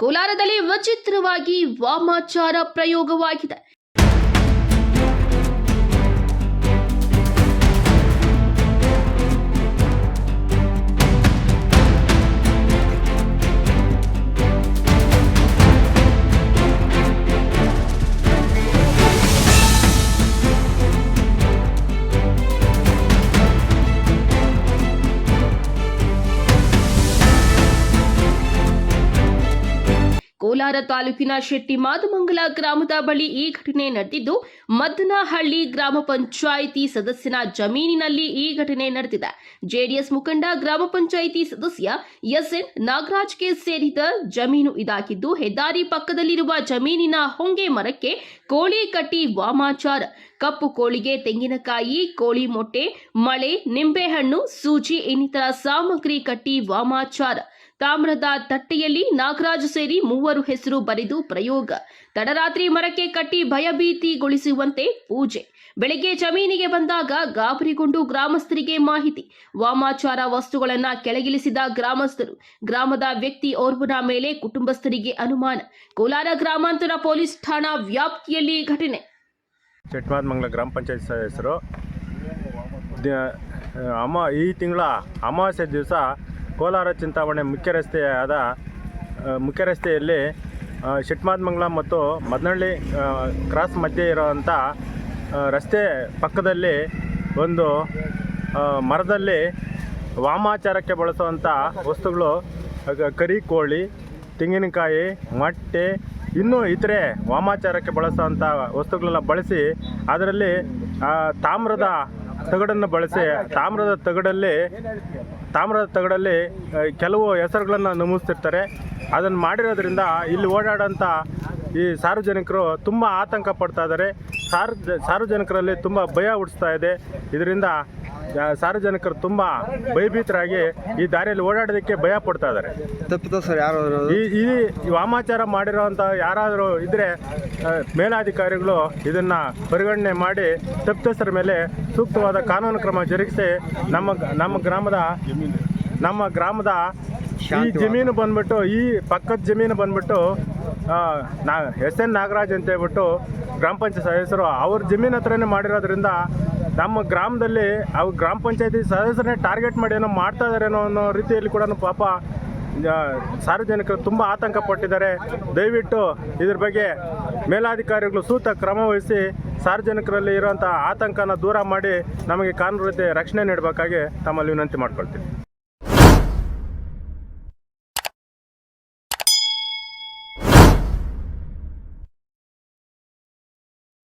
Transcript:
ಕೋಲಾರದಲ್ಲಿ ವಿಚಿತ್ರವಾಗಿ ವಾಮಾಚಾರ ಪ್ರಯೋಗವಾಗಿದೆ. ಕೋಲಾರ ತಾಲೂಕಿನ ಶೆಟ್ಟಿ ಮಾದಮಂಗಲ ಗ್ರಾಮದ ಬಳಿ ಈ ಘಟನೆ ನಡೆದಿದ್ದು, ಮದ್ದನಹಳ್ಳಿ ಗ್ರಾಮ ಪಂಚಾಯಿತಿ ಸದಸ್ಯನ ಜಮೀನಿನಲ್ಲಿ ಈ ಘಟನೆ ನಡೆದಿದೆ. ಜೆಡಿಎಸ್ ಮುಖಂಡ ಗ್ರಾಮ ಪಂಚಾಯಿತಿ ಸದಸ್ಯ ಎಸ್ಎನ್ ನಾಗರಾಜ್ಗೆ ಸೇರಿದ ಜಮೀನು ಇದಾಗಿದ್ದು, ಹೆದ್ದಾರಿ ಪಕ್ಕದಲ್ಲಿರುವ ಜಮೀನಿನ ಹೊಂಗೆ ಮರಕ್ಕೆ ಕೋಳಿ ಕಟ್ಟಿ ವಾಮಾಚಾರ. ಕಪ್ಪು ಕೋಳಿಗೆ ತೆಂಗಿನಕಾಯಿ, ಕೋಳಿ ಮೊಟ್ಟೆ, ಮಳೆ, ನಿಂಬೆಹಣ್ಣು, ಸೂಜಿ, ಇನ್ನಿತರ ಸಾಮಗ್ರಿ ಕಟ್ಟಿ ವಾಮಾಚಾರ. ತಾಮ್ರದ ತಟ್ಟೆಯಲ್ಲಿ ನಾಗರಾಜ್ ಸೇರಿ ಮೂವರು ಹೆಸರು ಬರೆದು ಪ್ರಯೋಗ. ತಡರಾತ್ರಿ ಮರಕ್ಕೆ ಕಟ್ಟಿ ಭಯಭೀತಿಗೊಳಿಸುವಂತೆ ಪೂಜೆ. ಬೆಳಗ್ಗೆ ಜಮೀನಿಗೆ ಬಂದಾಗ ಗಾಬರಿಗೊಂಡು ಗ್ರಾಮಸ್ಥರಿಗೆ ಮಾಹಿತಿ. ವಾಮಾಚಾರ ವಸ್ತುಗಳನ್ನ ಕೆಳಗಿಳಿಸಿದ ಗ್ರಾಮಸ್ಥರು. ಗ್ರಾಮದ ವ್ಯಕ್ತಿ ಓರ್ವನ ಮೇಲೆ ಕುಟುಂಬಸ್ಥರಿಗೆ ಅನುಮಾನ. ಕೋಲಾರ ಗ್ರಾಮಾಂತರ ಪೊಲೀಸ್ ಠಾಣಾ ವ್ಯಾಪ್ತಿಯಲ್ಲಿ ಘಟನೆ. ಮಂಗಲ ಗ್ರಾಮ ಪಂಚಾಯತ್ ಸದಸ್ಯರು ಈ ತಿಂಗಳ ಅಮಾವಾಸ್ಯೆ ದಿವಸ ಕೋಲಾರ ಚಿಂತಾಮಣಿ ಮುಖ್ಯ ರಸ್ತೆಯಾದ ಮುಖ್ಯ ರಸ್ತೆಯಲ್ಲಿ ಶೆಟ್ಮಾದಮಂಗಲ ಮತ್ತು ಮದನಹಳ್ಳಿ ಕ್ರಾಸ್ ಮಧ್ಯೆ ಇರೋವಂಥ ರಸ್ತೆ ಪಕ್ಕದಲ್ಲಿ ಒಂದು ಮರದಲ್ಲಿ ವಾಮಾಚಾರಕ್ಕೆ ಬಳಸುವಂಥ ವಸ್ತುಗಳು ಕರಿ ಕೋಳಿ, ತೆಂಗಿನಕಾಯಿ, ಮೊಟ್ಟೆ, ಇನ್ನೂ ಇತರೆ ವಾಮಾಚಾರಕ್ಕೆ ಬಳಸುವಂಥ ವಸ್ತುಗಳನ್ನ ಬಳಸಿ, ಅದರಲ್ಲಿ ತಾಮ್ರದ ತಗಡನ್ನು ಬಳಸಿ, ತಾಮ್ರದ ತಗಡಲ್ಲಿ ತಾಮ್ರದ ತಗಡಲ್ಲಿ ಕೆಲವು ಹೆಸರುಗಳನ್ನು ನಮೂದಿಸ್ತಿರ್ತಾರೆ. ಅದನ್ನು ಮಾಡಿರೋದ್ರಿಂದ ಇಲ್ಲಿ ಓಡಾಡೋಂಥ ಈ ಸಾರ್ವಜನಿಕರು ತುಂಬ ಆತಂಕ ಪಡ್ತಾ ಇದ್ದಾರೆ ಸಾರ್ವ ಸಾರ್ವಜನಿಕರಲ್ಲಿ ತುಂಬ ಭಯ ಹುಟ್ಟಿಸ್ತಾ ಇದೆ. ಇದರಿಂದ ಸಾರ್ವಜನಿಕರು ತುಂಬ ಭಯಭೀತರಾಗಿ ಈ ದಾರಿಯಲ್ಲಿ ಓಡಾಡೋದಕ್ಕೆ ಭಯ ಪಡ್ತಾ ಇದ್ದಾರೆ. ತಪ್ಪಿತಸ್ಥರು ಯಾರು ಈ ವಾಮಾಚಾರ ಮಾಡಿರೋವಂಥ ಯಾರಾದರೂ ಇದ್ದರೆ ಮೇಲಾಧಿಕಾರಿಗಳು ಇದನ್ನು ಪರಿಗಣನೆ ಮಾಡಿ ತಪ್ಪಿತಸ್ಥರ ಮೇಲೆ ಸೂಕ್ತವಾದ ಕಾನೂನು ಕ್ರಮ ಜರುಗಿಸಿ ನಮ್ಮ ನಮ್ಮ ಗ್ರಾಮದ ನಮ್ಮ ಗ್ರಾಮದ ಈ ಜಮೀನು ಬಂದ್ಬಿಟ್ಟು ಈ ಪಕ್ಕದ ಜಮೀನು ಬಂದ್ಬಿಟ್ಟು ನಾ ಎಸ್ ಎನ್ ನಾಗರಾಜ್ ಅಂತ ಹೇಳ್ಬಿಟ್ಟು ಗ್ರಾಮ ಪಂಚಾಯತ್ ಸದಸ್ಯರು ಅವ್ರ ಜಮೀನು ಹತ್ರನೇ ಮಾಡಿರೋದ್ರಿಂದ ನಮ್ಮ ಗ್ರಾಮದಲ್ಲಿ ಅವ್ರು ಗ್ರಾಮ ಪಂಚಾಯತಿ ಸದಸ್ಯರನ್ನೇ ಟಾರ್ಗೆಟ್ ಮಾಡಿ ಏನೋ ಮಾಡ್ತಾ ಇದಾರೇನೋ ಅನ್ನೋ ರೀತಿಯಲ್ಲಿ ಕೂಡ ಪಾಪ ಸಾರ್ವಜನಿಕರು ತುಂಬ ಆತಂಕ ಪಟ್ಟಿದ್ದಾರೆ. ದಯವಿಟ್ಟು ಇದ್ರ ಬಗ್ಗೆ ಮೇಲಾಧಿಕಾರಿಗಳು ಸೂಕ್ತ ಕ್ರಮ ವಹಿಸಿ ಸಾರ್ವಜನಿಕರಲ್ಲಿ ಇರುವಂಥ ಆತಂಕನ ದೂರ ಮಾಡಿ ನಮಗೆ ಕಾನೂನು ರೀತಿ ರಕ್ಷಣೆ ನೀಡಬೇಕಾಗಿ ತಮ್ಮಲ್ಲಿ ವಿನಂತಿ ಮಾಡ್ಕೊಳ್ತೀನಿ.